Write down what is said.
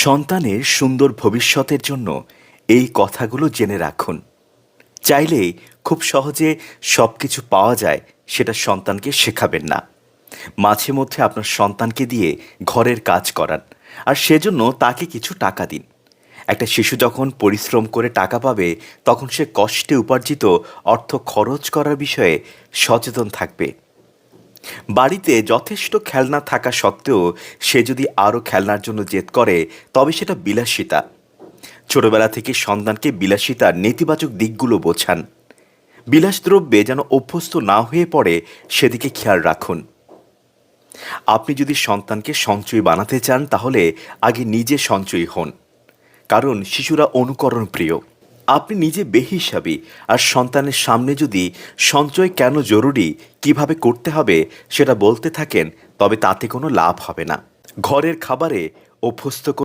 সন্তানের সুন্দর ভবিষ্যতের জন্য এই কথাগুলো জেনে রাখুন। চাইলে খুব সহজে সব কিছু পাওয়া যায়, সেটা সন্তানকে শেখাবেন না। মাঝে মধ্যে আপনার সন্তানকে দিয়ে ঘরের কাজ করান, আর সেজন্য তাকে কিছু টাকা দিন। একটা শিশু যখন পরিশ্রম করে টাকা পাবে, তখন সে কষ্টে উপার্জিত অর্থ খরচ করার বিষয়ে সচেতন থাকবে। বাড়িতে যথেষ্ট খেলনা থাকা সত্ত্বেও সে যদি আরও খেলনার জন্য জেদ করে, তবে সেটা বিলাসিতা। ছোটবেলা থেকে সন্তানকে বিলাসিতার নেতিবাচক দিকগুলো বোঝান। বিলাসদ্রব্যে যেন অভ্যস্ত না হয়ে পড়ে, সেদিকে খেয়াল রাখুন। আপনি যদি সন্তানকে সঞ্চয়ী বানাতে চান, তাহলে আগে নিজে সঞ্চয়ী হন। কারণ শিশুরা অনুকরণ প্রিয় আপনি নিজে বেহিসাবি, আর সন্তানের সামনে যদি সঞ্চয় কেন জরুরি, কীভাবে করতে হবে সেটা বলতে থাকেন, তবে তাতে কোনো লাভ হবে না। ঘরের খাবারে অভ্যস্ত